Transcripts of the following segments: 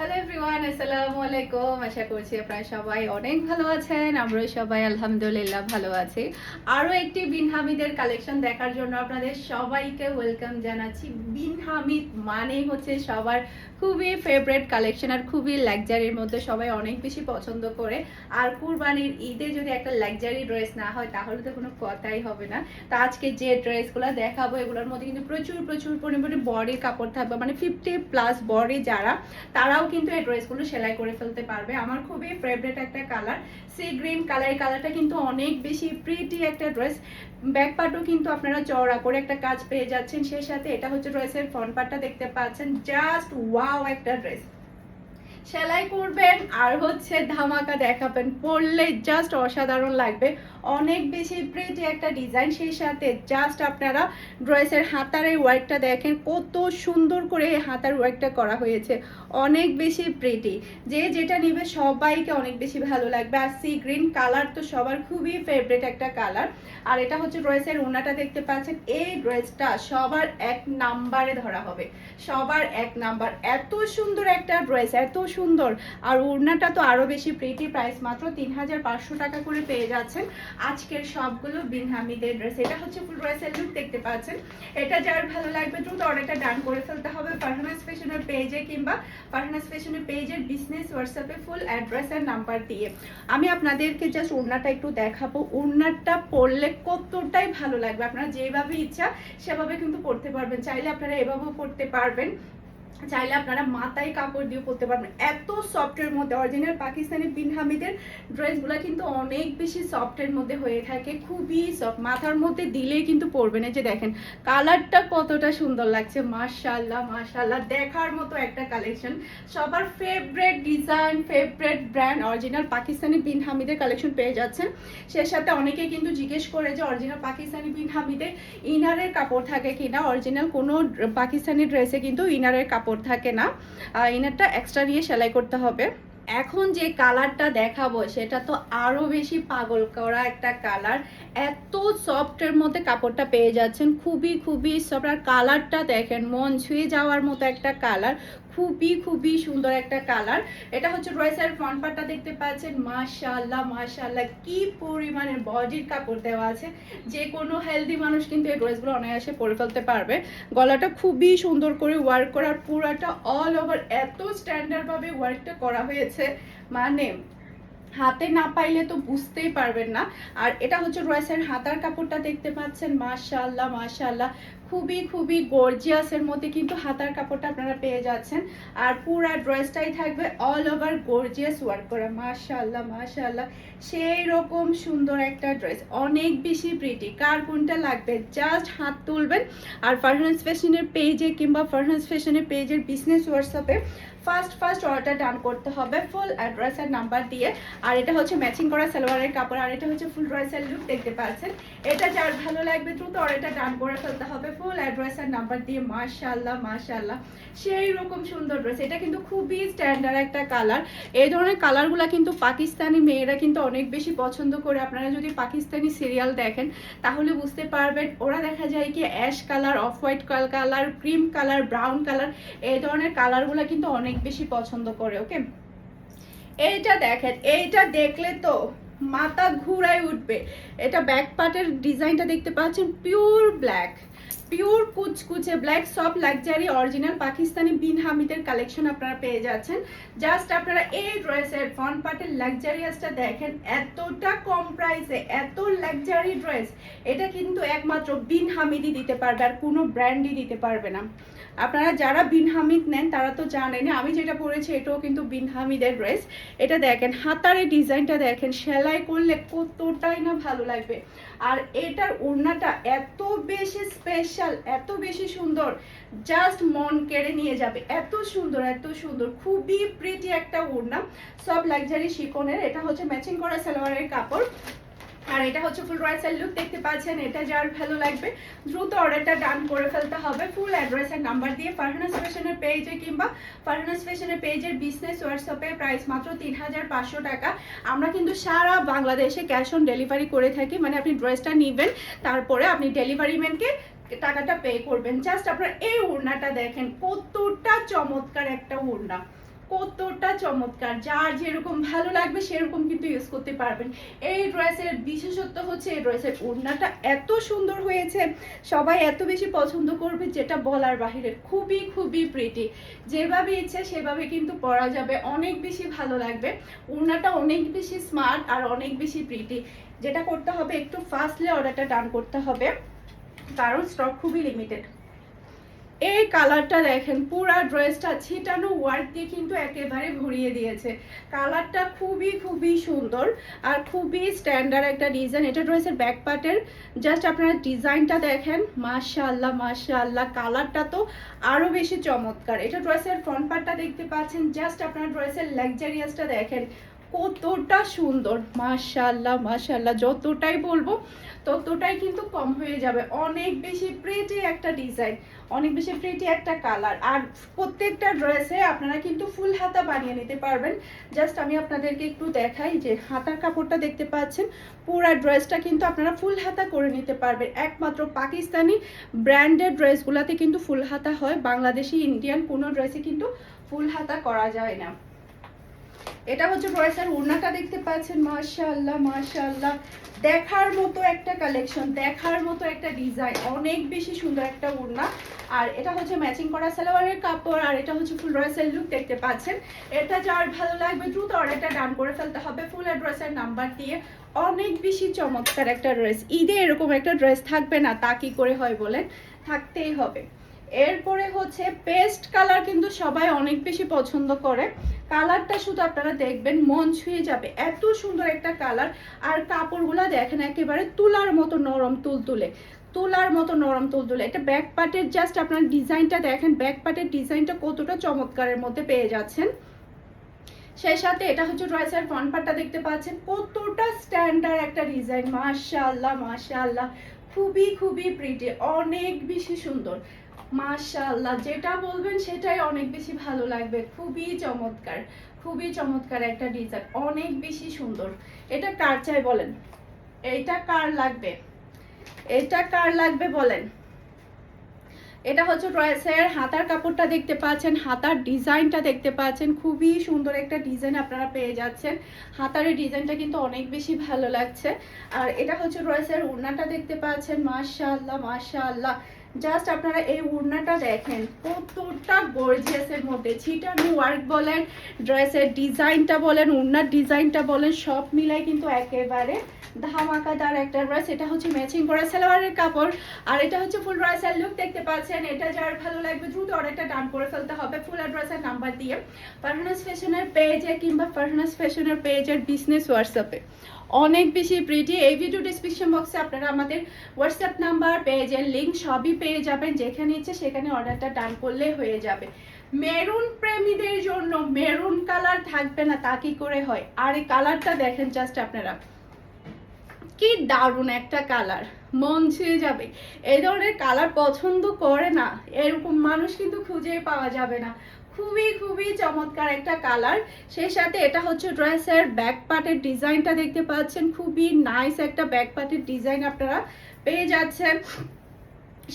Hello. Hello everyone আসসালামু আলাইকুম আশা করছি আপনারা সবাই অনেক ভালো আছেন আমরা সবাই আলহামদুলিল্লাহ ভালো আছি। আরও একটি বিন হামিদের কালেকশন দেখার জন্য আপনাদের সবাইকে ওয়েলকাম জানাচ্ছি। বিন হামিদ মানেই হচ্ছে সবার খুবই ফেভারেট কালেকশন আর খুবই মধ্যে সবাই অনেক বেশি পছন্দ করে। আর কুরবানির ঈদে যদি একটা লাক্সারি ড্রেস না হয়, তাহলে তো কোনো কথাই হবে না। তা আজকে যে ড্রেসগুলো দেখাবো, এগুলোর মধ্যে কিন্তু প্রচুর প্রচুর পরিমাণে বডির কাপড় থাকবে। মানে ফিফটি প্লাস বডি যারা, তারাও কিন্তু এই ড্রেসগুলো সেলাই করে ফেলতে পারবে। আমার খুবই ফেভারেট একটা কালার সি গ্রিন কালার কালারটা কিন্তু অনেক বেশি প্রিটি একটা ড্রেস ব্যাক পার্টও কিন্তু আপনারা চওড়া করে একটা কাজ পেয়ে যাচ্ছেন। সেই সাথে এটা হচ্ছে ড্রেসের ফ্রন্ট পার্টটা দেখতে পাচ্ছেন। জাস্ট ওয়াও একটা ড্রেস সেলাই করবেন আর হচ্ছে ধামাকা দেখাবেন। পরলে জাস্ট অসাধারণ লাগবে। অনেক বেশি প্রিটি একটা ডিজাইন সেই সাথে জাস্ট আপনারা ড্রেসের হাতার এই ওয়ার্কটা দেখেন, কত সুন্দর করে এই হাতার ওয়ার্কটা করা হয়েছে। অনেক বেশি প্রিটি যে যেটা নিবে সবাইকে অনেক বেশি ভালো লাগবে। আর সি গ্রিন কালার তো সবার খুবই ফেভারিট একটা কালার আর এটা হচ্ছে ড্রেসের ওনাটা দেখতে পাচ্ছেন। এই ড্রেসটা সবার এক নাম্বারে ধরা হবে। সবার এক নাম্বার এত সুন্দর একটা ড্রেস এত সুন্দর আর ওড়নাটা তো আরও বেশি প্রিটি প্রাইস মাত্র তিন হাজার পাঁচশো টাকা করে পেয়ে যাচ্ছেন আজকের সবগুলো বিন হামিদের ড্রেস এটা হচ্ছে ফুল ড্রেসের লুক দেখতে পাচ্ছেন। এটা যার ভালো লাগবে দ্রুত অর্ডারটা ডান করে ফেলতে হবে পারহানাস ফ্যাশনের পেজে কিংবা পারহানাস ফ্যাশনের পেজের বিজনেস হোয়াটসঅ্যাপে ফুল অ্যাড্রেস আর নাম্বার দিয়ে। আমি আপনাদেরকে জাস্ট ওড়নাটা একটু দেখাবো। ওড়নাটা পরলে কতটাই ভালো লাগবে? আপনারা যেভাবে ইচ্ছা সেভাবে কিন্তু পড়তে পারবেন। চাইলে আপনারা এভাবেও পড়তে পারবেন। চাইলে আপনারা মাথায় কাপড় দিয়ে পরতে পারবেন। এত সফটের মধ্যে অরিজিনাল পাকিস্তানি বিন হামিদের ড্রেসগুলো কিন্তু অনেক বেশি সফটের মধ্যে হয়ে থাকে, খুবই সফট মাথার মধ্যে দিলেই কিন্তু পরবেন এই যে দেখেন কালারটা কতটা সুন্দর লাগছে। মাশাল্লাহ মাশাল্লাহ দেখার মতো একটা কালেকশন সবার favourite design favourite brand original Pakistani Bin হামিদের কালেকশন পেয়ে যাচ্ছেন। সে সাথে অনেকেই কিন্তু জিজ্ঞেস করে যে অরিজিনাল পাকিস্তানি বিন হামিদে ইনারের কাপড় থাকে কিনা? অরিজিনাল কোনো পাকিস্তানি ড্রেসে কিন্তু ইনারের কাপড় থাকে না ইনারটা এক্সট্রা নিয়ে সেলাই করতে হবে। এখন যে কালারটা দেখাবো, সেটা তো আরও বেশি পাগল করা একটা কালার এত সফটের মধ্যে কাপড়টা পেয়ে যাচ্ছেন, খুবই খুবই সফট আর কালারটা দেখেন, মন ছুঁয়ে যাওয়ার মতো একটা কালার খুবই খুবই সুন্দর একটা কালার। এটা হচ্ছে ড্রেসের ফ্রন্ট দেখতে পাচ্ছেন। মাশাআল্লাহ মাশাল্লাহ কি পরিমাণের বডির কাপড় দেওয়া আছে। যে কোনো হেলদি মানুষ কিন্তু এই ড্রেসগুলো অনায়াসে পরে ফেলতে পারবে। গলাটা খুবই সুন্দর করে ওয়ার্ক করার পুরাটা অল ওভার এত স্ট্যান্ডার্ডভাবে ওয়ার্কটা করা হয়েছে। মানে হাতে না পাইলে তো বুঝতেই পারবেন না। আর এটা হচ্ছে ড্রেসের হাতার কাপড়টা দেখতে পাচ্ছেন। মাশাআল্লাহ মাশাআল্লাহ। খুবই খুবই গর্জিয়াসের মধ্যে কিন্তু হাতার কাপড়টা আপনারা পেয়ে যাচ্ছেন। আর পুরা ড্রেসটাই থাকবে অল ওভার গর্জিয়াস ওয়ার্ক করা। মাশাআল্লাহ মাশাআল্লাহ। সেই রকম সুন্দর একটা ড্রেস। অনেক বেশি প্রিটি কার কোনটা লাগবে? জাস্ট হাত তুলবেন। আর ফারহান্স ফ্যাশনের পেজে কিংবা ফারহান্স ফ্যাশনের পেজের বিজনেস হোয়াটসঅ্যাপে ফার্স্ট ফার্স্ট অর্ডার ডান করতে হবে ফুল অ্যাড্রেস আর নাম্বার দিয়ে। আর এটা হচ্ছে ম্যাচিং করা সালোয়ারের কাপড়, আর এটা হচ্ছে ফুল ড্রেসের লুক দেখতে পাচ্ছেন। এটা যার ভালো লাগবে দ্রুত অর্ডারটা ডান করে ফেলতে হবে। ফুল অ্যাড্রেস আর নাম্বার দিয়ে, মাশাআল্লাহ মাশাআল্লাহ। সেই রকম সুন্দর ড্রেস এটা কিন্তু খুবই স্ট্যান্ডার্ড একটা কালার এই ধরনের কালারগুলো কিন্তু পাকিস্তানি মেয়েরা কিন্তু অনেক বেশি পছন্দ করে। আপনারা যদি পাকিস্তানি সিরিয়াল দেখেন, তাহলে বুঝতে পারবেন। ওরা দেখা যায় কি ash colour off white colour cream colour brown colour এই ধরনের কালারগুলো কিন্তু অনেক বেশি পছন্দ করে ওকে এইটা দেখেন, এইটা দেখলে তো মাথা ঘুরায় উঠবে। এটা ব্যাক পার্টের ডিজাইনটা দেখতে পাচ্ছেন পিওর ব্ল্যাক পিওর কুচকুচে black soft luxury original Pakistani Bin হামিদের কালেকশন আপনারা পেয়ে যাচ্ছেন। জাস্ট আপনারা এই ড্রেসের ফ্রন্ট পার্টের লাক্সারিয়াসটা দেখেন, এতটা কম প্রাইসে এত লাক্সারি ড্রেস এটা কিন্তু একমাত্র বিন হামিদই দিতে পারবে আর কোনো ব্র্যান্ডই দিতে পারবে না। আপনারা যারা বিন হামিদ নেন, তারা তো জানেন আমি যেটা পরেছি, এটাও কিন্তু বিন হামিদের ড্রেস এটা দেখেন, হাতার এই ডিজাইনটা দেখেন, সেলাই করলে কতটাই না ভালো লাগবে। আর এটার ওড়নাটা এত বেশি স্পেশাল এত বেশি সুন্দর জাস্ট মন কেড়ে নিয়ে যাবে। এত সুন্দর এত সুন্দর, খুবই প্রিটি একটা ওড়না, সব লাক্সারি শিকনের। এটা হচ্ছে ম্যাচিং করা সালোয়ারের কাপড়। আর এটা হচ্ছে ফুল রয়েসের লুক দেখতে পাচ্ছেন, এটা যার ভালো লাগবে। দ্রুত অর্ডারটা ডান করে ফেলতে হবে। ফুল অ্যাড্রেস আর নাম্বার দিয়ে ফারহানাস ফ্যাশনের পেজে কিংবা ফারহানাস ফ্যাশনের পেজের বিজনেস হোয়াটসঅ্যাপে প্রাইস মাত্র তিন হাজার পাঁচশো টাকা। আমরা কিন্তু সারা বাংলাদেশে ক্যাশ অন ডেলিভারি করে থাকি। মানে আপনি ড্রেসটা নেবেন, তারপরে আপনি ডেলিভারি ম্যানকে টাকাটা পে করবেন। জাস্ট আপনার এই ওড়নাটা দেখেন, কতটা চমৎকার একটা ওড়না। কতটা চমৎকার, যার যেরকম ভালো লাগবে সেরকম কিন্তু ইউজ করতে পারবেন। এই ড্রেসের বিশেষত্ব হচ্ছে এই ড্রেসের ওড়নাটা এত সুন্দর হয়েছে, সবাই এত বেশি পছন্দ করবে যেটা বলার বাহিরে। খুবই খুবই প্রিটি যেভাবে ইচ্ছে সেভাবে কিন্তু পরা যাবে, অনেক বেশি ভালো লাগবে। ওড়নাটা অনেক বেশি স্মার্ট আর অনেক বেশি প্রিটি যেটা করতে হবে, একটু ফাস্টলি অর্ডারটা ডান করতে হবে। কারণ স্টক খুবই লিমিটেড এই কালারটা দেখেন, পুরো ড্রেসটা ছিটানো ওয়ার্ক দিয়ে কিন্তু একেবারে ভরিয়ে দিয়েছে। কালারটা খুবই খুবই সুন্দর আর খুবই স্ট্যান্ডার্ড একটা ডিজাইন এটা ড্রেসের ব্যাক পার্টের জাস্ট আপনারা ডিজাইনটা দেখেন, মাশাআল্লাহ মাশাআল্লাহ, কালারটা তো আরও বেশি চমৎকার। এটা ড্রেসের ফ্রন্ট পার্টটা দেখতে পাচ্ছেন জাস্ট আপনারা ড্রেসের লাক্সারিয়াসটা দেখেন। কতটা সুন্দর, মাশাআল্লাহ মাশাআল্লাহ, যতটাই বলব ততটাই কিন্তু কম হয়ে যাবে। অনেক বেশি প্রিটি একটা ডিজাইন অনেক বেশি প্রিটি একটা কালার আর প্রত্যেকটা ড্রেসে আপনারা কিন্তু ফুল হাতা বানিয়ে নিতে পারবেন। জাস্ট আমি আপনাদেরকে একটু দেখাই যে হাতার কাপড়টা দেখতে পাচ্ছেন, পুরা ড্রেসটা কিন্তু আপনারা ফুল হাতা করে নিতে পারবেন। একমাত্র পাকিস্তানি ব্র্যান্ডেড ড্রেসগুলোতে কিন্তু ফুল হাতা হয়, বাংলাদেশি ইন্ডিয়ান কোনো ড্রেসে কিন্তু ফুল হাতা করা যায় না। এটা হচ্ছে ড্রেসের ওড়নাটা দেখতে পাচ্ছেন, মাশাআল্লাহ মাশাআল্লাহ। দেখার মতো একটা কালেকশন দেখার মতো একটা ডিজাইন অনেক বেশি সুন্দর একটা ওড়না আর এটা হচ্ছে ম্যাচিং করা সালোয়ারের কাপড়, আর এটা হচ্ছে ফুল ড্রেসের লুক দেখতে পাচ্ছেন। এটা যার ভালো লাগবে দ্রুত অর্ডারটা ডান করে ফেলতে হবে ফুল অ্যাড্রেসের নাম্বার দিয়ে। অনেক বেশি চমৎকার একটা ড্রেস ঈদে এরকম একটা ড্রেস থাকবে না, তা কি করে হয় বলেন? থাকতেই হবে। এরপরে হচ্ছে পেস্ট কালার কিন্তু সবাই অনেক বেশি পছন্দ করে। কালারটা শুধু আপনারা দেখবেন, মন ছুঁয়ে যাবে। এত সুন্দর একটা কালার। আর কাপড়গুলো দেখেন, একেবারে তুলার মতো নরম তুলতুলে। তুলার মতো নরম তুলতুলে। এটা ব্যাক পার্টের জাস্ট আপনার ডিজাইনটা দেখেন ব্যাক পার্টের ডিজাইনটা কতটা চমৎকারের মধ্যে পেয়ে যাচ্ছেন। সেই সাথে এটা হচ্ছে ড্রেসের ফ্রন্ট পার্টটা দেখতে পাচ্ছেন। কতটা স্ট্যান্ডার্ড একটা ডিজাইন মাশাআল্লাহ মাশাআল্লাহ। খুবই খুবই প্রিটি অনেক বেশি সুন্দর। মাশাআল্লাহ, যেটা বলবেন সেটাই অনেক বেশি ভালো লাগবে। খুবই চমৎকার খুবই চমৎকার একটা ডিজাইন অনেক বেশি সুন্দর। এটা কার চাই বলেন? এইটা কার লাগবে? এটা কার লাগবে বলেন? এটা হচ্ছে ড্রেসের হাতার কাপড়টা দেখতে পাচ্ছেন, হাতার ডিজাইনটা দেখতে পাচ্ছেন, খুবই সুন্দর একটা ডিজাইন আপনারা পেয়ে যাচ্ছেন। হাতার এই ডিজাইনটা কিন্তু অনেক বেশি ভালো লাগছে। আর এটা হচ্ছে ড্রেসের ওড়নাটা দেখতে পাচ্ছেন, মাশাআল্লাহ মাশাআল্লাহ। জাস্ট আপনারা এই উড়নাটা দেখেন, কতটা গর্জিয়াসের মধ্যে। ছিটানো ওয়ার্ক বলেন ড্রেসের ডিজাইনটা বলেন, উড়নার ডিজাইনটা বলেন, সব মিলাই কিন্তু একেবারে ধামাকাদার একটা ড্রেস, এটা হচ্ছে ম্যাচিং করা সালোয়ারের কাপড়, আর এটা হচ্ছে ফুল ড্রেসের লুক দেখতে পাচ্ছেন। এটা যার ভালো লাগবে, দ্রুত অর্ডারটা ডান করে ফেলতে হবে ফুল অ্যাড্রেসের নাম্বার দিয়ে। ফারহানাস ফ্যাশনের পেজে কিংবা ফারহানাস ফ্যাশনের পেজের বিজনেস হোয়াটসঅ্যাপে অনেক বেশি প্রিটি এই ভিডিও ডিসক্রিপশন বক্সে আপনারা আমাদের হোয়াটসঅ্যাপ নাম্বার পেজের লিঙ্ক সবই পেয়ে যাবেন। যেখানে ইচ্ছে সেখানে অর্ডারটা ডান করলে হয়ে যাবে। মেরুন প্রেমীদের জন্য মেরুন কালার থাকবে না, তা কি করে হয়? আর এই কালারটা দেখেন জাস্ট আপনারা। কি দারুণ একটা কালার মন ছুঁয়ে যাবে। এই ধরনের কালার পছন্দ করে না, এরকম মানুষ কিন্তু খুঁজে পাওয়া যাবে না। খুবই খুবই চমৎকার একটা কালার সেই সাথে এটা হচ্ছে ড্রেসের ব্যাক পার্টের ডিজাইনটা দেখতে পাচ্ছেন। খুবই নাইস একটা ব্যাক পার্টের ডিজাইন আপনারা পেয়ে যাচ্ছেন।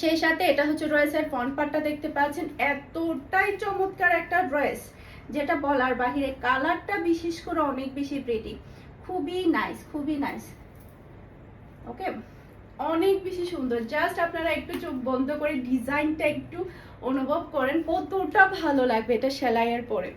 সেই সাথে এটা হচ্ছে ড্রেসের ফ্রন্ট পার্টটা দেখতে পাচ্ছেন। এতটাই চমৎকার একটা ড্রেস যেটা বলার বাহিরে কালারটা বিশেষ করে অনেক বেশি প্রিটি খুবই নাইস খুবই নাইস ওকে অনেক বেশি সুন্দর। জাস্ট আপনারা একটু চোখ বন্ধ করে ডিজাইনটা একটু অনুভব করেন, কতটা ভালো লাগবে এটা সেলাইয়ের পরে।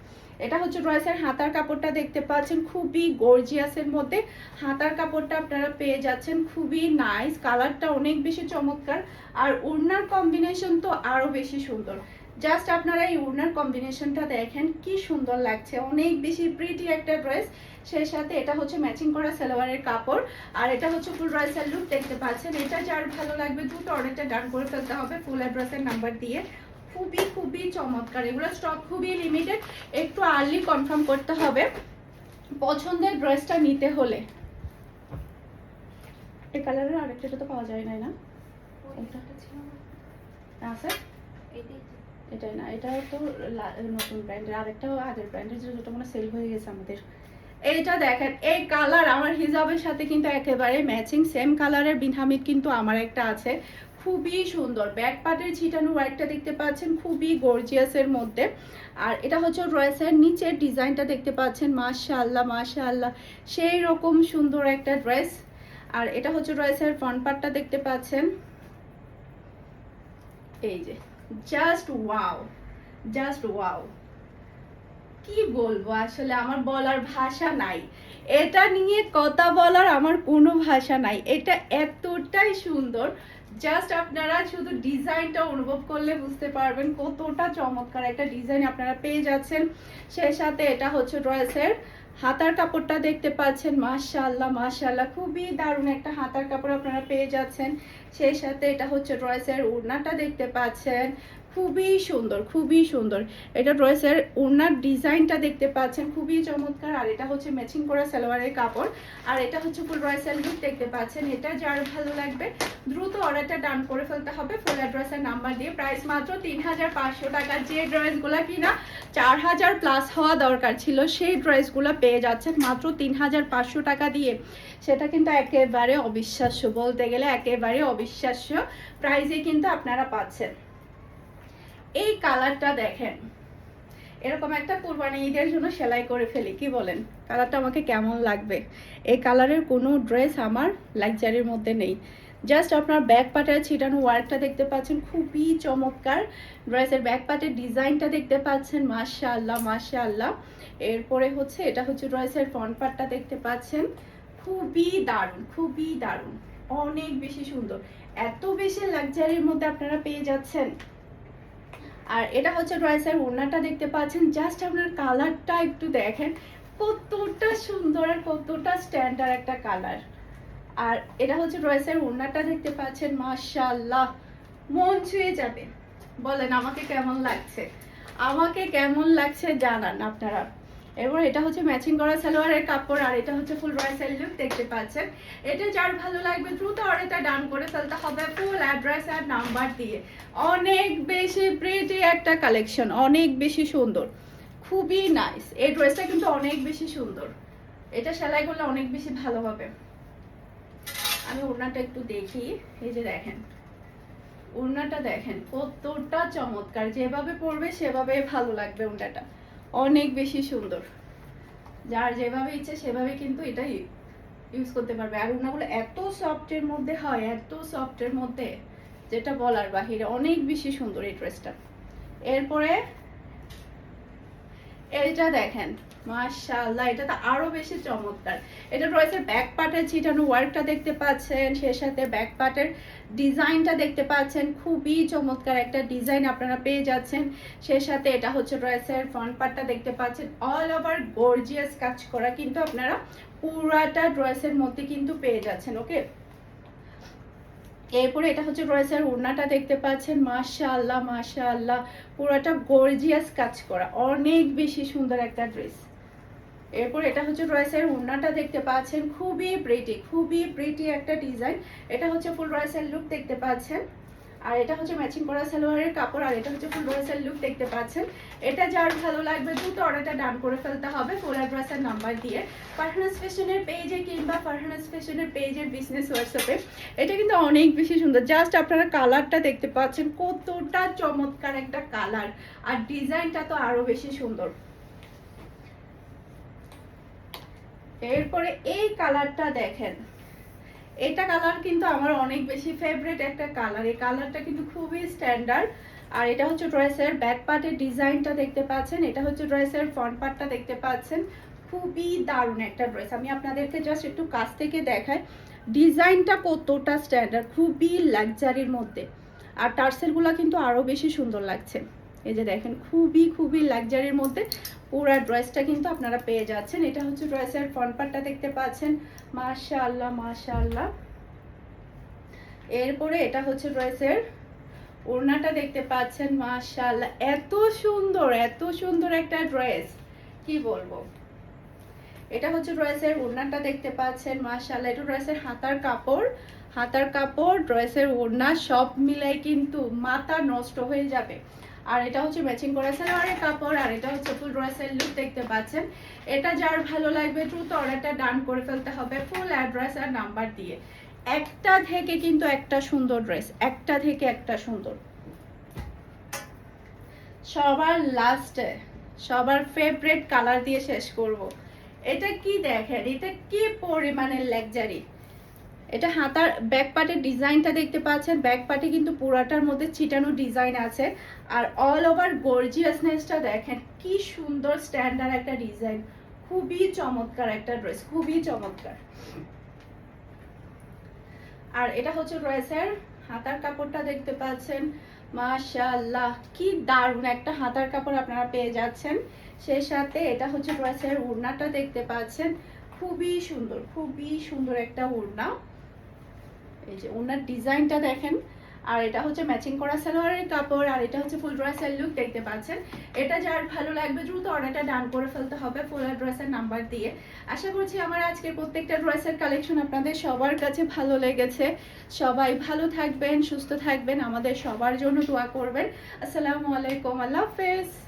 এটা হচ্ছে ড্রেসের হাতার কাপড়টা দেখতে পাচ্ছেন, খুবই গর্জিয়াসের মধ্যে। হাতার কাপড়টা আপনারা পেয়ে যাচ্ছেন, খুবই নাইস কালারটা অনেক বেশি চমৎকার। আর ওড়নার কম্বিনেশন তো আরও বেশি সুন্দর। জাস্ট আপনারা এই ওড়নার কম্বিনেশনটা দেখেন কি সুন্দর লাগছে। অনেক বেশি প্রিটি একটা ড্রেস সেই সাথে এটা হচ্ছে ম্যাচিং করা সালোয়ারের কাপড়। আর এটা হচ্ছে ফুল ড্রেসের লুক দেখতে পাচ্ছেন। এটা যার ভালো লাগবে দুটো অর্ডারটা ডান করে ফেলতে হবে ফুল অ্যাড্রেসের নাম্বার দিয়ে। খুবই খুবই চমৎকার। এগুলো স্টক খুবই লিমিটেড একটু আর্লি কনফার্ম করতে হবে। পছন্দের ড্রেসটা নিতে হলে। এই কালারের আরেকটা তো পাওয়া যায় না? না। আছে? এটাই না এটা তো নতুন ব্র্যান্ডের আরেকটাও আগের ব্র্যান্ডের যেটা মনে সেল হয়ে গেছে আমাদের। এইটা দেখেন, এই কালার আমার হিজাবের সাথে কিন্তু একেবারে ম্যাচিং সেম কালারের বিনহামিদ কিন্তু আমার একটা আছে। খুবই সুন্দর। ব্যাক পার্টের ছিটানো ওয়ার্কটা দেখতে পাচ্ছেন, খুবই গর্জিয়াসের মধ্যে। আর এটা হচ্ছে ড্রেসের নিচের ডিজাইনটা দেখতে পাচ্ছেন, মাশাআল্লাহ মাশাআল্লাহ। সেই রকম সুন্দর একটা ড্রেস আর এটা হচ্ছে ড্রেসের ফ্রন্ট পার্টটা দেখতে পাচ্ছেন। এই যে জাস্ট ওয়াও জাস্ট ওয়াও কি বলব? আসলে আমার বলার ভাষা নাই। এটা নিয়ে কথা বলার আমার কোনো ভাষা নাই। এটা এতটাই সুন্দর জাস্ট আপনারা শুধু ডিজাইনটা অনুভব করলে বুঝতে পারবেন কতটা চমৎকার একটা ডিজাইন আপনারা পেয়ে যাচ্ছেন। সেই সাথে এটা হচ্ছে ড্রেসের হাতার কাপড়টা দেখতে পাচ্ছেন। মাশাল্লাহ মাশাল্লাহ খুবই দারুণ একটা হাতার কাপড় আপনারা পেয়ে যাচ্ছেন। সেই সাথে এটা হচ্ছে ড্রয়েসের ওড়নাটা দেখতে পাচ্ছেন। খুবই সুন্দর খুবই সুন্দর। এটা ড্রেসের ওনার ডিজাইনটা দেখতে পাচ্ছেন, খুবই চমৎকার। আর এটা হচ্ছে ম্যাচিং করা সালোয়ারের কাপড়। আর এটা হচ্ছে ফুল ড্রেসের লুক দেখতে পাচ্ছেন। এটা যার ভালো লাগবে, দ্রুত অর্ডারটা ডান করে ফেলতে হবে। ফুল অ্যাড্রেসের নাম্বার দিয়ে প্রাইস মাত্র তিন হাজার পাঁচশো টাকা। যে ড্রেসগুলো কিনা চার হাজার প্লাস হওয়া দরকার ছিল, সেই ড্রেসগুলো পেয়ে যাচ্ছেন মাত্র তিন হাজার পাঁচশো টাকা দিয়ে। সেটা কিন্তু একেবারে অবিশ্বাস্য, বলতে গেলে একেবারে অবিশ্বাস্য। প্রাইজে কিন্তু আপনারা পাচ্ছেন। এই কালারটা দেখেন। এরকম একটা কোরবানি ঈদের জন্য সেলাই করে ফেলি, কি বলেন? কালারটা আমাকে কেমন লাগবে? এই কালারের কোনো ড্রেস আমার লাক্সারির মধ্যে নেই। জাস্ট আপনার ব্যাক পার্টের ছিটানো ওয়ার্কটা দেখতে পাচ্ছেন, খুবই চমৎকার ড্রেসের ব্যাক পার্টের ডিজাইনটা দেখতে পাচ্ছেন মাশা আল্লাহ মাশা আল্লাহ এরপরে হচ্ছে, এটা হচ্ছে ড্রেসের ফ্রন্ট পার্টটা দেখতে পাচ্ছেন, খুবই দারুণ খুবই দারুণ, অনেক বেশি সুন্দর। এত বেশি লাক্সারির মধ্যে আপনারা পেয়ে যাচ্ছেন। আর এটা হচ্ছে ড্রেসের ওড়নাটা দেখতে পাচ্ছেন। জাস্ট আপনার কালারটা একটু দেখেন। কতটা সুন্দর আর কতটা স্ট্যান্ডার্ড একটা কালার আর এটা হচ্ছে ড্রয়েসের ওড়নাটা দেখতে পাচ্ছেন, মাশাআল্লাহ। মন ছুঁয়ে যাবে। বলেন, আমাকে কেমন লাগছে? আমাকে কেমন লাগছে জানান আপনারা। এবার এটা হচ্ছে ম্যাচিং করা সালোয়ারের কাপড়, আর এটা হচ্ছে ফুল ড্রেসের লুক দেখতে পাচ্ছেন। এটা যার ভালো লাগবে দ্রুত অর্ডারটা ডান করে ফেলতে হবে ফুল অ্যাড্রেস আর নাম্বার দিয়ে। অনেক বেশি প্রিটি একটা কালেকশন অনেক বেশি সুন্দর। খুবই নাইস এই ড্রেসটা কিন্তু অনেক বেশি সুন্দর। এটা সেলাই করলে অনেক বেশি ভালো হবে। আমি ওড়নাটা একটু দেখি। এই যে দেখেন। ওড়নাটা দেখেন, কতটা চমৎকার। যেভাবে পরবে সেভাবে ভালো লাগবে ওড়নাটা। অনেক বেশি সুন্দর। যার যেভাবে ইচ্ছে সেভাবে কিন্তু এটা ইউজ করতে পারবে। আর ওনাগুলো এত সফটের মধ্যে হয়, এত সফটের মধ্যে যেটা বলার বাহিরে অনেক বেশি সুন্দর এই ড্রেসটা এরপরে এইটা দেখেন, মাশাআল্লাহ, এটা তো আরও বেশি চমৎকার। এটা রয়েছে ব্যাক পার্টের ছিটানো ওয়ার্কটা দেখতে পাচ্ছেন, সে সাথে ব্যাক পার্টের ডিজাইনটা দেখতে পাচ্ছেন, খুবই চমৎকার একটা ডিজাইন আপনারা পেয়ে যাচ্ছেন। সে সাথে এটা হচ্ছে ড্রেসের ফ্রন্ট পার্টটা দেখতে পাচ্ছেন অল ওভার গর্জিয়াস কাজ করা, কিন্তু আপনারা পুরাটা ড্রেসের মধ্যে কিন্তু পেয়ে যাচ্ছেন ওকে এরপরে এটা হচ্ছে ড্রেসের উড়নাটা দেখতে পাচ্ছেন, মাশাআল্লাহ মাশাআল্লাহ। পুরোটা গর্জিয়াস কাজ করা, অনেক বেশি সুন্দর একটা ড্রেস এরপর এটা হচ্ছে ড্রেসের ওড়নাটা দেখতে পাচ্ছেন, খুবই প্রিটি খুবই প্রিটি একটা ডিজাইন এটা হচ্ছে ফুল ড্রেসের লুক দেখতে পাচ্ছেন। আর এটা হচ্ছে ম্যাচিং করা সালোয়ারের কাপড়, আর এটা হচ্ছে ফুল ড্রেসের লুক দেখতে পাচ্ছেন। এটা যার ভালো লাগবে দ্রুত অর্ডারটা ডান করে ফেলতে হবে ফুল অ্যাড্রেসের নাম্বার দিয়ে। ফারহানাস ফ্যাশনের পেজে কিংবা ফারহানাস ফ্যাশনের পেজের বিজনেস হোয়াটসঅ্যাপে এটা কিন্তু অনেক বেশি সুন্দর। জাস্ট আপনারা কালারটা দেখতে পাচ্ছেন, কতটা চমৎকার একটা কালার আর ডিজাইনটা তো আরও বেশি সুন্দর। এরপরে এই কালারটা দেখেন। এটা কালার কিন্তু আমার অনেক বেশি ফেভারিট একটা কালার এই কালারটা কিন্তু খুবই স্ট্যান্ডার্ড আর এটা হচ্ছে ড্রেসের ব্যাক পার্টের ডিজাইনটা দেখতে পাচ্ছেন। এটা হচ্ছে ড্রেসের ফ্রন্ট পার্টটা দেখতে পাচ্ছেন। খুবই দারুণ একটা ড্রেস আমি আপনাদেরকে জাস্ট একটু কাছ থেকে দেখাই। ডিজাইনটা কতটা স্ট্যান্ডার্ড খুবই লাক্সারির মধ্যে। আর টার্সেলগুলো কিন্তু আরও বেশি সুন্দর লাগছে। এই যে দেখেন, খুবই খুবই লাক্সারির মধ্যে পুরো ড্রেসটা কিন্তু আপনারা পেয়ে যাচ্ছেন। এটা হচ্ছে ড্রেসের ফ্রন্ট পার্টটা দেখতে পাচ্ছেন। মাশাআল্লাহ মাশাআল্লাহ। এরপরে এটা হচ্ছে ড্রেসের ওড়নাটা দেখতে পাচ্ছেন, মাশাআল্লাহ। এত সুন্দর এত সুন্দর একটা ড্রেস কি বলব? এটা হচ্ছে ড্রেসের ওড়নাটা দেখতে পাচ্ছেন, মাশাআল্লাহ। এটা ড্রেসের হাতার কাপড়। হাতার কাপড় ড্রেসের ওড়না সব মিলাই কিন্তু মাথা নষ্ট হয়ে যাবে। আর এটা হচ্ছে ম্যাচিং করা সালোয়ারের কাপড় আর এটা হচ্ছে ফুল ড্রেসের লুক দেখতে পাচ্ছেন। এটা যার ভালো লাগবে, দ্রুত অর্ডারটা ডান করে ফেলতে হবে ফুল অ্যাড্রেস আর নাম্বার দিয়ে। একটা থেকে কিন্তু একটা সুন্দর ড্রেস একটা থেকে একটা সুন্দর। সবার লাস্টে সবার ফেভারিট কালার দিয়ে শেষ করব। এটা কি দেখেন? এটা কি পরিমাণের লাক্সারি এটা হাতার ব্যাক পার্টের ডিজাইনটা দেখতে পাচ্ছেন। ব্যাক পার্টে কিন্তু পুরাটার মধ্যে ছিটানো ডিজাইন আছে। আর অল ওভার গর্জিয়াসনেসটা দেখেন, কি সুন্দর স্ট্যান্ডার্ড একটা ডিজাইন খুবই চমৎকার একটা ড্রেস খুবই চমৎকার। আর এটা হচ্ছে ড্রেসের হাতার কাপড়টা দেখতে পাচ্ছেন। মাশাআল্লাহ, কি দারুণ একটা হাতার কাপড় আপনারা পেয়ে যাচ্ছেন। সেই সাথে এটা হচ্ছে ড্রেসের ওড়নাটা দেখতে পাচ্ছেন। খুবই সুন্দর খুবই সুন্দর একটা ওড়না এই যে ওনার ডিজাইনটা দেখেন, আর এটা হচ্ছে ম্যাচিং করা সালোয়ারের কাপড়, আর এটা হচ্ছে ফুল ড্রেসের লুক দেখতে পাচ্ছেন। এটা যার ভালো লাগবে দ্রুত অর্ডারটা ডান করে ফেলতে হবে ফুল ড্রেসের নাম্বার দিয়ে। আশা করছি আমার আজকের প্রত্যেকটা ড্রেসের কালেকশন আপনাদের সবার কাছে ভালো লেগেছে। সবাই ভালো থাকবেন, সুস্থ থাকবেন, আমাদের সবার জন্য দোয়া করবেন। আসসালামু আলাইকুম, আল্লাহ হাফেজ।